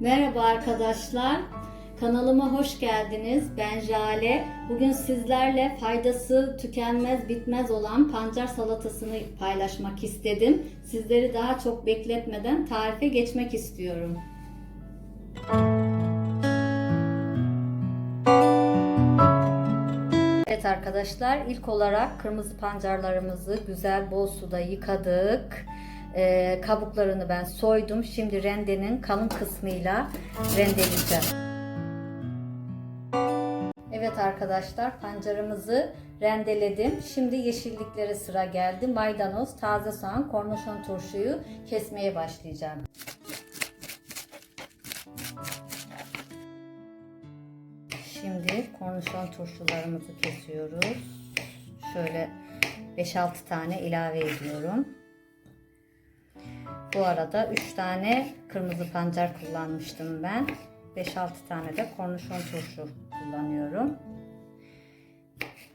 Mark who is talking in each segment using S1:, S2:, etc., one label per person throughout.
S1: Merhaba arkadaşlar. Kanalıma hoş geldiniz. Ben Jale. Bugün sizlerle faydası tükenmez bitmez olan pancar salatasını paylaşmak istedim. Sizleri daha çok bekletmeden tarife geçmek istiyorum. Evet arkadaşlar ilk olarak kırmızı pancarlarımızı güzel bol suda yıkadık. Ee, kabuklarını ben soydum. Şimdi rendenin kalın kısmıyla rendeleyeceğim. Evet arkadaşlar pancarımızı rendeledim. Şimdi yeşilliklere sıra geldi. Maydanoz, taze soğan, kornişon turşuyu kesmeye başlayacağım. Şimdi kornişon turşularımızı kesiyoruz. Şöyle 5-6 tane ilave ediyorum. Bu arada 3 tane kırmızı pancar kullanmıştım ben. 5-6 tane de kornişon turşu kullanıyorum.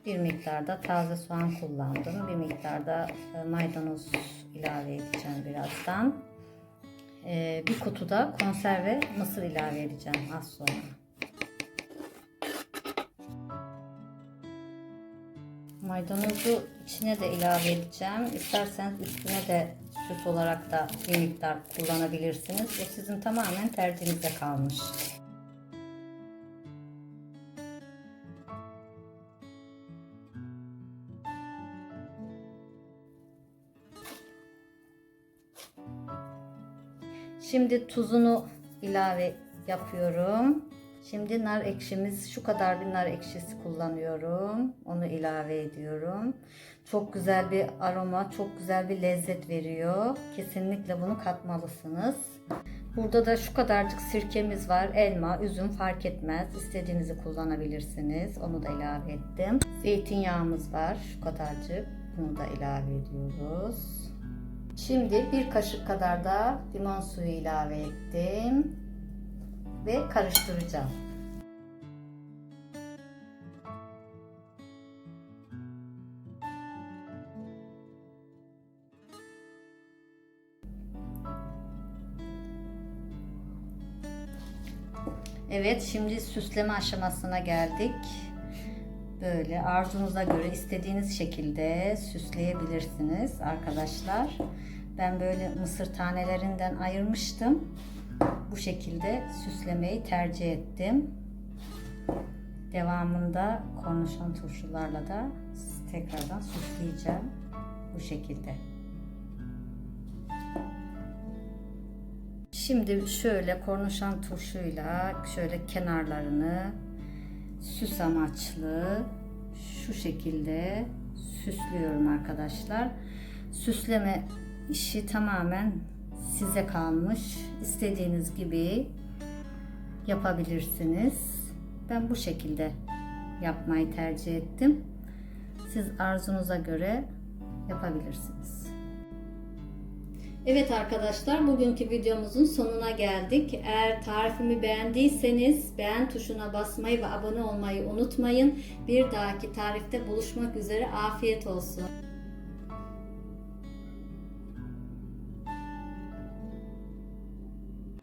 S1: Bir miktarda taze soğan kullandım. Bir miktarda e, maydanoz ilave edeceğim birazdan. E, Bir kutuda konserve mısır ilave edeceğim az sonra. Maydanozu içine de ilave edeceğim. İsterseniz üstüne de süs olarak da bir miktar kullanabilirsiniz. O sizin tamamen tercihinize kalmış. Şimdi tuzunu ilave yapıyorum. Şimdi nar ekşimiz şu kadar bir nar ekşisi kullanıyorum. Onu ilave ediyorum. Çok güzel bir aroma, çok güzel bir lezzet veriyor. Kesinlikle bunu katmalısınız. Burada da şu kadarcık sirkemiz var. Elma, üzüm fark etmez. İstediğinizi kullanabilirsiniz. Onu da ilave ettim. Zeytinyağımız var. Şu kadarcık. Bunu da ilave ediyoruz. Şimdi bir kaşık kadar da limon suyu ilave ettim ve karıştıracağım. Evet, şimdi süsleme aşamasına geldik. Böyle arzunuza göre istediğiniz şekilde süsleyebilirsiniz arkadaşlar. Ben böyle mısır tanelerinden ayırmıştım. Bu şekilde süslemeyi tercih ettim. Devamında kornişon turşularla da tekrardan süsleyeceğim. Bu şekilde. Şimdi şöyle kornişon turşuyla şöyle kenarlarını süs amaçlı şu şekilde süslüyorum arkadaşlar. Süsleme işi tamamen size kalmış. İstediğiniz gibi yapabilirsiniz. Ben bu şekilde yapmayı tercih ettim. Siz arzunuza göre yapabilirsiniz. Evet arkadaşlar bugünkü videomuzun sonuna geldik. Eğer tarifimi beğendiyseniz beğen tuşuna basmayı ve abone olmayı unutmayın. Bir dahaki tarifte buluşmak üzere afiyet olsun.